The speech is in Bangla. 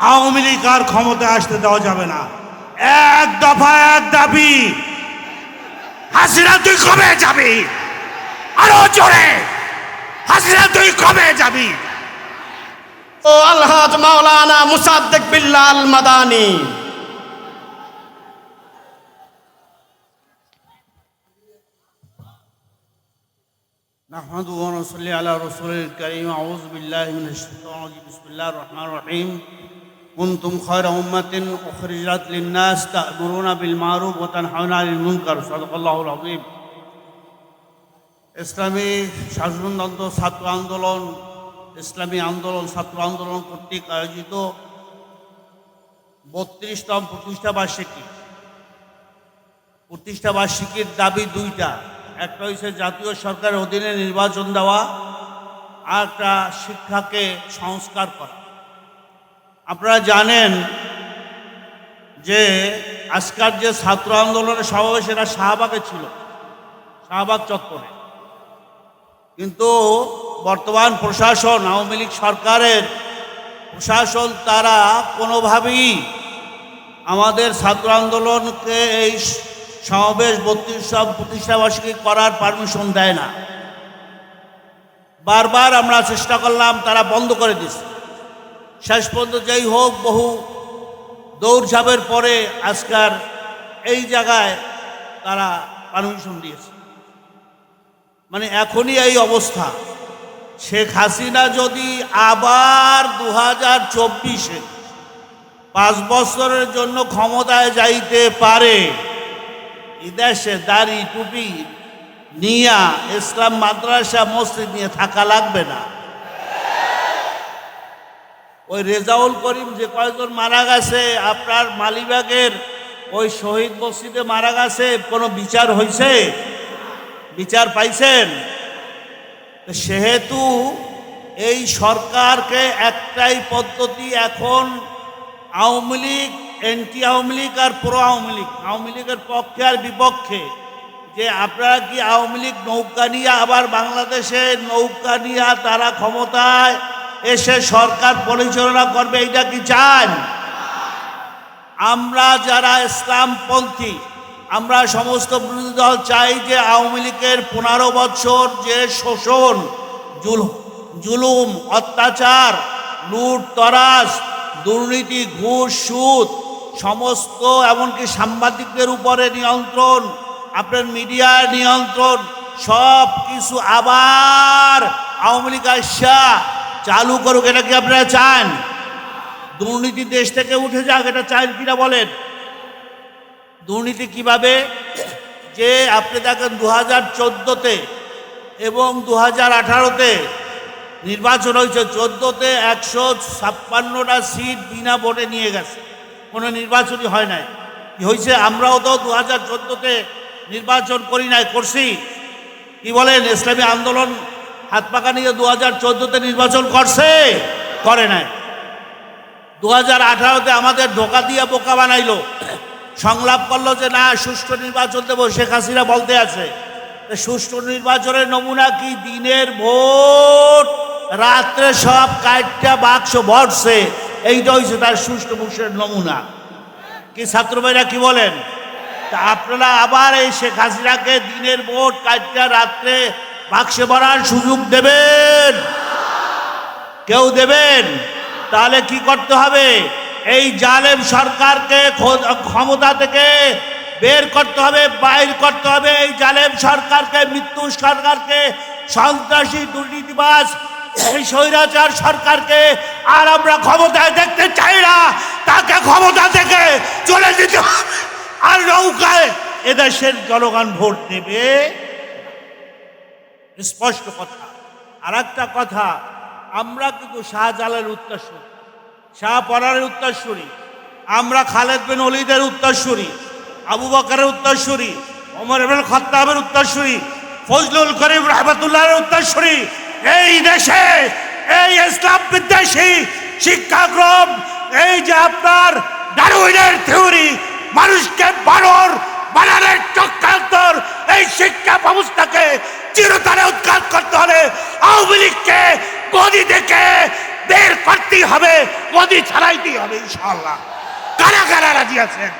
আওয়ামী লীগ আর ক্ষমতায় আসতে দেওয়া যাবে না এক দফা এক দাবি হাসিনা তুই কবে যাবি আরো জোরে হাসিনা তুই কবে যাবি ও আলহাজ মাওলানা মুসাদ্দিক বিল্লাল মাদানি نحمده ونصلي على رسول الكريم أعوذ بالله من الشيطان الرجيم بسم الله الرحمن الرحيم কুন্তুম খয়র উম্মাতিন উখরিজাত লিন্নাস তা'মুরুনা বিল মারুফ ওয়া তানহাউনা আনিল মুনকার। সাদাকাল্লাহুল আযীম। ইসলামী শাসনতন্ত্র ছাত্র আন্দোলন, ইসলামী আন্দোলন ছাত্র আন্দোলন কর্তৃক আয়োজিত বত্রিশতম প্রতিষ্ঠাবার্ষিকী প্রতিষ্ঠাবার্ষিকীর দাবি দুইটা। একটা হচ্ছে জাতীয় সরকারের অধীনে নির্বাচন দেওয়া, আর একটা শিক্ষাকে সংস্কার করা। আপনারা জানেন যে আজকাল যে ছাত্র আন্দোলনের সমাবেশ এটা শাহবাগে ছিল। শাহবাগ চত্বরে। কিন্তু বর্তমান প্রশাসন, আওয়ামী লীগ সরকারের প্রশাসন, তারা কোনোভাবেই আমাদের ছাত্র আন্দোলনকে এই সমাবেশ বত্রিশ সব প্রতিষ্ঠাবার্ষিকী করার পারমিশন দেয় না। বারবার আমরা চেষ্টা করলাম, তারা বন্ধ করে দিচ্ছে। শেষ পর্যন্ত যাই হোক, বহু দৌড়ঝাঁপের পরে আজকার এই জায়গায় তারা পারমিশন দিয়েছে। মানে এখনই এই অবস্থা। শেখ হাসিনা যদি আবার দু হাজার চব্বিশে পাঁচ বছরের জন্য ক্ষমতায় যাইতে পারে দেশে দাড়ি টুপি নিয়া ইসলাম মাদ্রাসা মসজিদ নিয়ে থাকা লাগবে না। ওই রেজাউল করিম যে কয়েকজন মারা গেছে, আপনার মালিবাগের ওই শহীদ মসজিদে মারা গেছে, কোনো বিচার হয়েছে বিচার পাইছেন? সেহেতু এই সরকারকে একটাই পদ্ধতি এখন Awami League, anti Awami League আর প্রো আওয়ামী লীগ, আওয়ামী লীগের পক্ষে আর বিপক্ষে, যে আপনারা কি আওয়ামী লীগ নৌকা নিয়ে আবার বাংলাদেশে নৌকা নিয়ে তারা ক্ষমতায় এসে সরকার পরিচালনা করবে, এইটা কি চান? আমরা যারা ইসলামপন্থী, আমরা সমস্ত বিরোধী দল চাই যে আওয়ামী লীগের পনেরো বছর যে শোষণ জুলুম, অত্যাচার, লুট তরাস দুর্নীতি, ঘুষ, সুদ, সমস্ত এমনকি সাংবাদিকদের উপরে নিয়ন্ত্রণ, আপনার মিডিয়ার নিয়ন্ত্রণ সব কিছু আবার আওয়ামী লীগ আসা চালু করুক, এটা কি আপনারা চান? দুর্নীতি দেশ থেকে উঠে যাক, এটা চান কিনা বলেন? দুর্নীতি কীভাবে? যে আপনি দেখেন দু হাজার চোদ্দোতে এবং দু হাজার আঠারোতে নির্বাচন হয়েছে, চোদ্দোতে একশো ছাপ্পান্নটা সিট বিনা ভোটে নিয়ে গেছে। কোনো নির্বাচনই হয় নাই। কি হয়েছে? আমরাও তো দু হাজার চোদ্দোতে নির্বাচন করি নাই, করছি। কি বলেন? ইসলামী আন্দোলন হাত পাকা নিয়ে দু হাজার চোদ্দোতে নির্বাচন করছে? করে নাই। দু হাজার আঠারোতে আমাদের ধোকা দিয়ে বোকা বানাইলো। সংলাপ করল যে, না, সুষ্ঠু নির্বাচন দেবো। শেখ হাসিনা বলতে আছে সুষ্ঠু নির্বাচনের নমুনা কি? দিনের ভোট, রাত্রে সব কাঠটা বাক্স ভরছে। এইটা হচ্ছে তার সুষ্ঠু মুখের নমুনা। কি ছাত্র ভাইরা কি বলেন? তা আপনারা আবার এই শেখ হাসিনাকে দিনের ভোট, কাঠটা রাত্রে বাক্সে ভরার সুযোগ দেবেন। কেউ দেবেন? তাহলে কি করতে হবে? এই জালেম সরকারকে ক্ষমতা থেকে বের করতে হবে, বাইর করতে হবে। এই জালেম সরকারকে, মৃত্যু সরকারকে, সন্ত্রাসী, দুর্নীতিবাজ, এই স্বৈরাচার সরকারকে আর আমরা ক্ষমতায় দেখতে চাই না। তাকে ক্ষমতা থেকে চলে যেতে হবে। আর নৌকায় এদেশের জনগণ ভোট দেবে। স্পষ্ট কথা। আর একটা কথা, আমরা কিন্তু শাহজালালের উত্তরসূরি। শাহ পরারের উত্তরসূরি। আমরা খালেদ বিন অলিদের উত্তরসূরি। আবু বকরের উত্তরসূরি। ওমর ইবনুল খত্তাবের উত্তরসূরি। ফজলুল করিম রহমতুল্লাহের উত্তরসূরি। এই দেশে, এই ইসলাম বিদ্বেষী শিক্ষাক্রম, এই যে আপনার ডারউইনের থিওরি, মানুষকে বানর বানানোর চক্রান্তর এই শিক্ষা ব্যবস্থাকে চিরতরে উৎখাত করতে হবে আওয়ামী লীগকে গদি থেকে বের করতেই হবে, মোদী ছাড়াইতেই হবে, ইনশাআল্লাহ। কারা কারা রাজি আছেন?